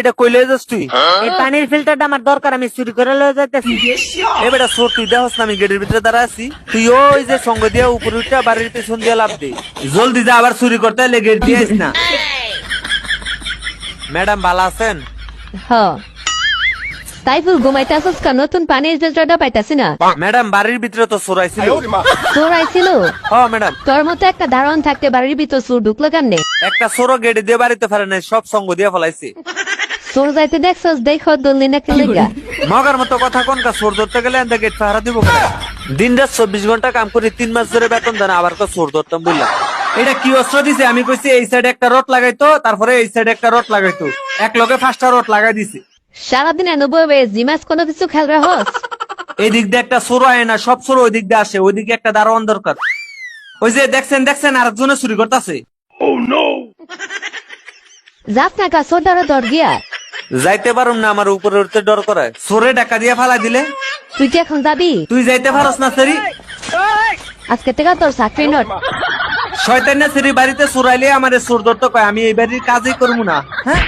এটা কইলে যাস তুই? এই পানির ফিল্টারটা আমার দরকার আমি চুরি করে লয়ে যাইতেছি। এ বেটা সোর তুই দেখস না আমি গেটের ভিতরে দাঁড়া আছি। তুই ওই যে সঙ্গ দিয়া উপরে উঠা বাড়ির পেছন দিয়ে লাভ দে। জলদি যা আবার চুরি করতে হলে গেট দিয়ে আইস না। ম্যাডাম ভালো আছেন? হ। সাইফুল ঘুমাইতে আসস কা নতুন পানির ফিল্টারটা পাইতাছি না? ম্যাডাম বাড়ির ভিতরে তো চোর আইছিল। চোর আইছিল? হ্যাঁ ম্যাডাম। তোর মতো একটা দারোয়ান থাকতে বাড়ির ভিতর চোর ঢুকলো কেমনে? একটা চোরও গেটে দিয়ে বাড়িতে পারে নাই সব সঙ্গ দিয়ে ফেলাইছে। চোর যাইতে দেখছস? দেখো দললি না কেলেগা মগার মতো কথা কোন কা? চোর ধরতে গেলে এন্দা গেট পাহারা দিব কেন? দিন রাত চব্বিশ ঘণ্টা কাম করি তিন মাস ধরে বেতন দেন আবার তো চোর ধরতাম বুঝলাম। এটা কি অস্ত্র দিছে? আমি কইছি এই সাইডে একটা রড লাগাইতো তারপরে এই সাইডে একটা রড লাগাইতো। এক লগে পাঁচটা রড লাগাই দিছে। সারাদিন এনে বইবে জিমাস কোনো কিছু খেয়াল রাখস? এই দিক দিয়ে একটা চোর আয় না সব চোর ওই দিক দিয়ে আসে ওইদিকে একটা দারোয়ান দরকার। ওই যে দেখছেন দেখছেন আরেকজনে চুরি করতেছে। যাস না কা চোর দ্বারা দর গিয়া। যাইতে পারুম না আমার উপরে উঠতে ডর করে। সরে টাকা দিয়ে ফালাই দিলে। তুই কি এখন যাবি? তুই যাইতে পারস না সেরি। আজকে থেকে তোর চাকরি নট। শয়তান না সেরি বাড়িতে চোরাইলে আমার চোর ধরতে কয় আমি এই বাড়ির কাজই করব না। হ্যাঁ?